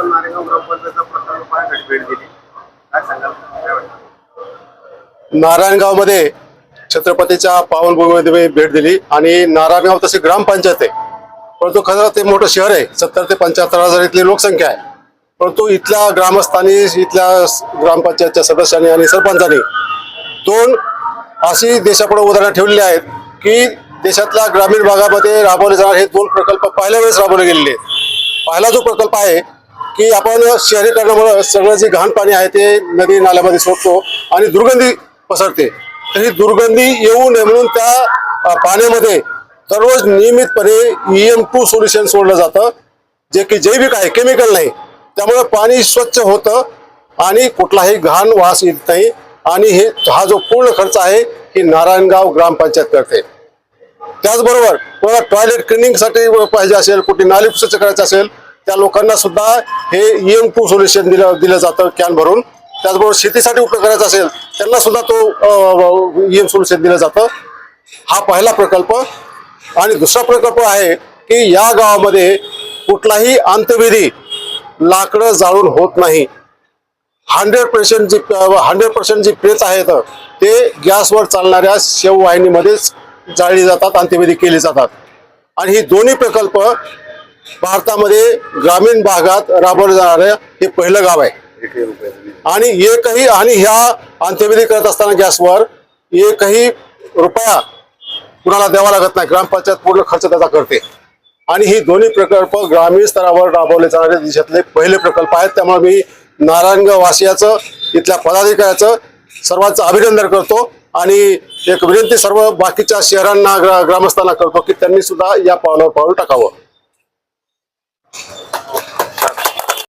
आपण नारेगाव ग्रामपंचायतचा प्रकल्प पाहण्यासाठी भेट दिली. काय सांगाल? काय वाटतं? नारायणगावमध्ये छत्रपतीच्या पावनभूमीमध्ये मी भेट दिली आणि नारायणगाव तशी ग्रामपंचायत आहे. परंतु खरं ते मोठं शहर आहे. सत्तर ते पंच्याहत्तर हजार इथली लोकसंख्या आहे. परंतु इथल्या ग्रामस्थांनी इथल्या ग्रामपंचायतच्या सदस्यांनी आणि सरपंचांनी दोन अशी देशापुढे उदाहरणं ठेवलेली आहेत की देशातल्या ग्रामीण भागामध्ये राबवले जाणारे हे दोन प्रकल्प पहिल्या वेळेस राबवले गेलेले पहिला जो प्रकल्प आहे की आपण शहरीकरणामुळे सगळं जे घाण पाणी आहे ते नदी नाल्यामध्ये सोडतो आणि दुर्गंधी पसरते. तर ही दुर्गंधी येऊ नये म्हणून त्या पाण्यामध्ये दररोज नियमितपणे ई एम टू सोल्युशन सोडलं जातं. जे की जैविक आहे केमिकल नाही. त्यामुळे पाणी स्वच्छ होतं आणि कुठलाही घाण वास येत नाही. आणि हे हा जो पूर्ण खर्च आहे ही नारायणगाव ग्रामपंचायत करते. त्याचबरोबर कोणाला टॉयलेट क्लिनिंगसाठी पाहिजे असेल कुठे नाली स्वच्छ करायचं असेल त्या लोकांना सुद्धा हे ई एम टू सोल्युशन दिलं दिलं जातं कॅन भरून. त्याचबरोबर शेतीसाठी उपयोग करायचा असेल त्यांना सुद्धा तो एम सोल्युशन दिलं जातं. हा पहिला प्रकल्प. आणि दुसरा प्रकल्प आहे की या गावामध्ये कुठलाही अंतविधी लाकडं जाळून होत नाही. हंड्रेड पर्सेंट जी हंड्रेड पर्सेंट जी प्रेत आहेत ते गॅसवर चालणाऱ्या शेववाहिनीमध्येच जाळली जातात अंत्यविधी केली जातात. आणि ही दोन्ही प्रकल्प भारतामध्ये ग्रामीण भागात राबवलं जाणारं हे पहिलं गाव आहे. आणि एकही आणि ह्या अंत्यविधी करत असताना गॅसवर एकही रुपया कुणाला द्यावा लागत नाही. ग्रामपंचायत पूर्ण खर्च त्याचा करते. आणि ही दोन्ही प्रकल्प ग्रामीण स्तरावर राबवले जाणारे देशातले पहिले प्रकल्प आहेत. त्यामुळे मी नारायणगाववासियाचं इथल्या पदाधिकाऱ्याचं सर्वांचं अभिनंदन करतो. आणि एक विनंती सर्व बाकीच्या शहरांना ग्रा ग्रामस्थांना करतो की त्यांनी सुद्धा या पावलावर पाऊल टाकावं.